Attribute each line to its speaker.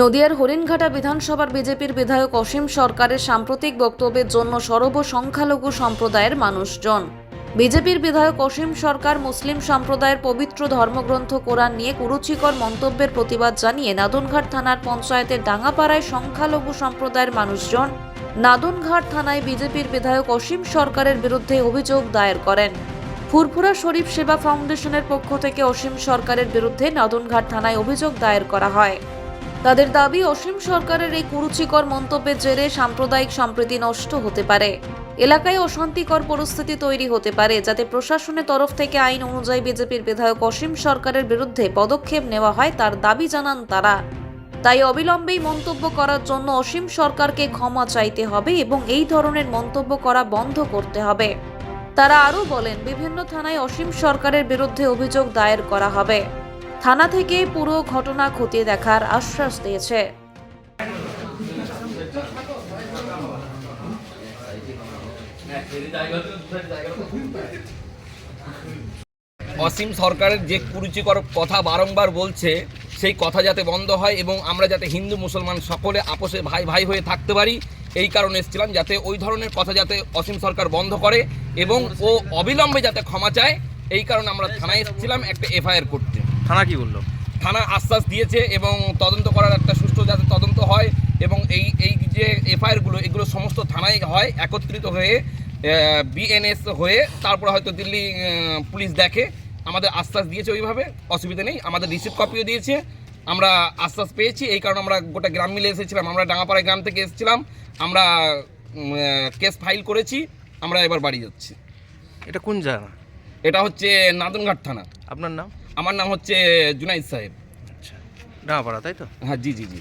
Speaker 1: নদিয়ার হরিণঘাটা বিধানসভার বিজেপির বিধায়ক অসীম সরকারের সাম্প্রতিক বক্তব্যের জন্য সরব সংখ্যালঘু সম্প্রদায়ের মানুষজন। বিজেপির বিধায়ক অসীম সরকার মুসলিম সম্প্রদায়ের পবিত্র ধর্মগ্রন্থ কোরআন নিয়ে কুরুচিকর মন্তব্যের প্রতিবাদ জানিয়ে নাদনঘাট থানার পঞ্চায়েতের ডাঙ্গাপাড়ায় সংখ্যালঘু সম্প্রদায়ের মানুষজন নাদনঘাট থানায় বিজেপির বিধায়ক অসীম সরকারের বিরুদ্ধে অভিযোগ দায়ের করেন। ফুরফুরা শরীফ সেবা ফাউন্ডেশনের পক্ষ থেকে অসীম সরকারের বিরুদ্ধে নাদনঘাট থানায় অভিযোগ দায়ের করা হয়। তাদের দাবি, অসীম সরকারের এই কুরুচিকর মন্তব্যের জেরে সাম্প্রদায়িক সম্প্রীতি নষ্ট হতে পারে। এলাকায় অশান্তিকর পরিস্থিতি তৈরি হতে পারে, যাতে প্রশাসনের তরফ থেকে আইন অনুযায়ী বিজেপির বিধায়ক অসীম সরকারের বিরুদ্ধে পদক্ষেপ নেওয়া হয়, তার দাবি জানান তারা। তাই অবিলম্বেই মন্তব্য করার জন্য অসীম সরকারকে ক্ষমা চাইতে হবে এবং এই ধরনের মন্তব্য করা বন্ধ করতে হবে। তারা আরও বলেন, বিভিন্ন থানায় অসীম সরকারের বিরুদ্ধে অভিযোগ দায়ের করা হবে। থানা থেকে পুরো ঘটনা খতিয়ে দেখার আশ্বাস দিয়েছে।
Speaker 2: অসীম সরকারের যে কুরুচিকর কথা বারংবার বলছে, সেই কথা যাতে বন্ধ হয় এবং আমরা যাতে হিন্দু, মুসলমান সকলে আপোষে ভাই ভাই হয়ে থাকতে পারি, এই কারণে এসেছিলাম, যাতে ওই ধরনের কথা যাতে অসীম সরকার বন্ধ করে এবং ও অবিলম্বে যাতে ক্ষমা চায়, এই কারণে আমরা থানায় এসেছিলাম, একটা এফআইআর করতে।
Speaker 3: থানা কি বলল?
Speaker 2: থানা আশ্বাস দিয়েছে এবং তদন্ত করার একটা সুষ্ঠু যাতে তদন্ত হয় এবং এই এই যে এফআইআরগুলো এগুলো সমস্ত থানায় হয় একত্রিত হয়ে বিএনএস হয়ে তারপর হয়তো দিল্লি পুলিশ দেখে আমাদের আশ্বাস দিয়েছে ওইভাবে অসুবিধা নেই আমাদের রিসিভ কপিও দিয়েছে আমরা আশ্বাস পেয়েছি এই কারণে আমরা গোটা গ্রাম মিলে এসেছিলাম আমরা ডাঙাপাড়া গ্রাম থেকে এসেছিলাম আমরা কেস ফাইল করেছি আমরা এবার বাড়ি যাচ্ছি।
Speaker 3: এটা কোন জায়গা?
Speaker 2: এটা হচ্ছে নাদনঘাট থানা।
Speaker 3: আপনার নাম?
Speaker 2: আমার নাম হচ্ছে জুনাইদ সাহেব।
Speaker 3: আচ্ছা। ডাঙাপাড়া তাই তো?
Speaker 2: হ্যাঁ জি জি জি।